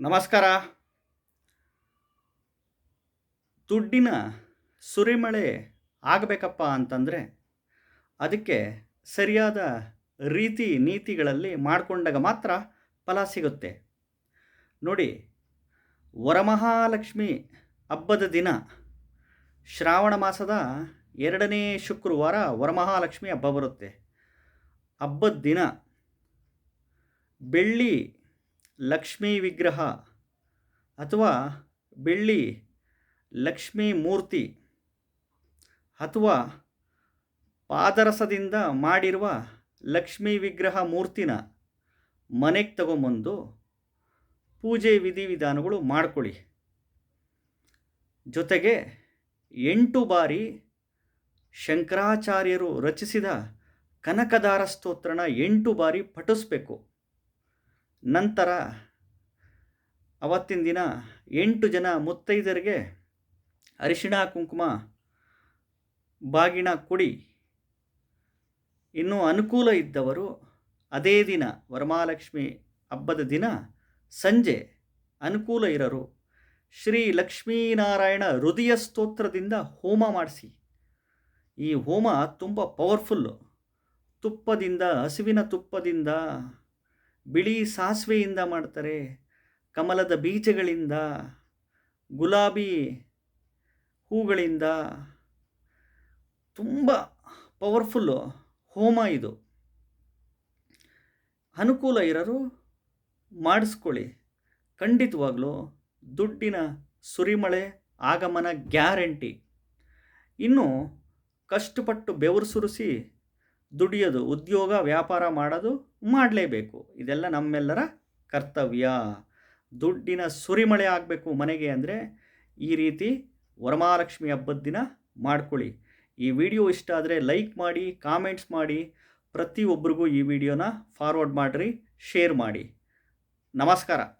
ನಮಸ್ಕಾರ. ದುಡ್ಡಿನ ಸುರಿಮಳೆ ಆಗಬೇಕಪ್ಪ ಅಂತಂದರೆ ಅದಕ್ಕೆ ಸರಿಯಾದ ರೀತಿ ನೀತಿಗಳಲ್ಲಿ ಮಾಡಿಕೊಂಡಾಗ ಮಾತ್ರ ಫಲ ಸಿಗುತ್ತೆ. ನೋಡಿ, ವರಮಹಾಲಕ್ಷ್ಮಿ ಹಬ್ಬದ ದಿನ ಶ್ರಾವಣ ಮಾಸದ ಎರಡನೇ ಶುಕ್ರವಾರ ವರಮಹಾಲಕ್ಷ್ಮಿ ಹಬ್ಬ ಬರುತ್ತೆ. ಹಬ್ಬದ ದಿನ ಬೆಳ್ಳಿ ಲಕ್ಷ್ಮೀ ವಿಗ್ರಹ ಅಥವಾ ಬೆಳ್ಳಿ ಲಕ್ಷ್ಮೀ ಮೂರ್ತಿ ಅಥವಾ ಪಾದರಸದಿಂದ ಮಾಡಿರುವ ಲಕ್ಷ್ಮೀ ವಿಗ್ರಹ ಮೂರ್ತಿನ ಮನೆಗೆ ತಗೊಂಬಂದು ಪೂಜೆ ವಿಧಿವಿಧಾನಗಳು ಮಾಡ್ಕೊಳ್ಳಿ. ಜೊತೆಗೆ ಎಂಟು ಬಾರಿ ಶಂಕರಾಚಾರ್ಯರು ರಚಿಸಿದ ಕನಕದಾರ ಸ್ತೋತ್ರನ ಎಂಟು ಬಾರಿ ಪಠಿಸ್ಬೇಕು. ನಂತರ ಅವತ್ತಿನ ದಿನ ಎಂಟು ಜನ ಮುತ್ತೈದರಿಗೆ ಅರಿಶಿಣ ಕುಂಕುಮ, ಬಾಗಿಣ ಕೊಡಿ. ಇನ್ನೂ ಅನುಕೂಲ ಇದ್ದವರು ಅದೇ ದಿನ, ವರಮಹಾಲಕ್ಷ್ಮಿ ಹಬ್ಬದ ದಿನ ಸಂಜೆ ಅನುಕೂಲ ಇರರು. ಶ್ರೀ ಲಕ್ಷ್ಮೀನಾರಾಯಣ ಹೃದಯ ಸ್ತೋತ್ರದಿಂದ ಹೋಮ ಮಾಡಿಸಿ. ಈ ಹೋಮ ತುಂಬ ಪವರ್ಫುಲ್ಲು ತುಪ್ಪದಿಂದ, ಹಸುವಿನ ತುಪ್ಪದಿಂದ ಬಿಳಿ ಸಾಸಿವೆಯಿಂದ ಮಾಡ್ತಾರೆ, ಕಮಲದ ಬೀಜಗಳಿಂದ, ಗುಲಾಬಿ ಹೂಗಳಿಂದ. ತುಂಬ ಪವರ್ಫುಲ್ಲು ಹೋಮ ಇದು. ಅನುಕೂಲ ಇರೋರು ಮಾಡಿಸ್ಕೊಳ್ಳಿ. ಖಂಡಿತವಾಗ್ಲೂ ದುಡ್ಡಿನ ಸುರಿಮಳೆ, ಆಗಮನ ಗ್ಯಾರಂಟಿ. ಇನ್ನು ಕಷ್ಟಪಟ್ಟು ಬೆವರು ಸುರಿಸಿ ದುಡಿಯೋದು, ಉದ್ಯೋಗ, ವ್ಯಾಪಾರ ಮಾಡೋದು ಮಾಡಲೇಬೇಕು. ಇದೆಲ್ಲ ನಮ್ಮೆಲ್ಲರ ಕರ್ತವ್ಯ. ದುಡ್ಡಿನ ಸುರಿಮಳೆ ಆಗಬೇಕು ಮನೆಗೆ ಅಂದರೆ ಈ ರೀತಿ ವರಮಹಾಲಕ್ಷ್ಮಿ ಹಬ್ಬದ ದಿನ ಮಾಡ್ಕೊಳ್ಳಿ. ಈ ವಿಡಿಯೋ ಇಷ್ಟ ಆದರೆ ಲೈಕ್ ಮಾಡಿ, ಕಾಮೆಂಟ್ಸ್ ಮಾಡಿ ಪ್ರತಿಯೊಬ್ಬರಿಗೂ ಈ ವಿಡಿಯೋನ ಫಾರ್ವರ್ಡ್ ಮಾಡಿರಿ, ಶೇರ್ ಮಾಡಿ. ನಮಸ್ಕಾರ.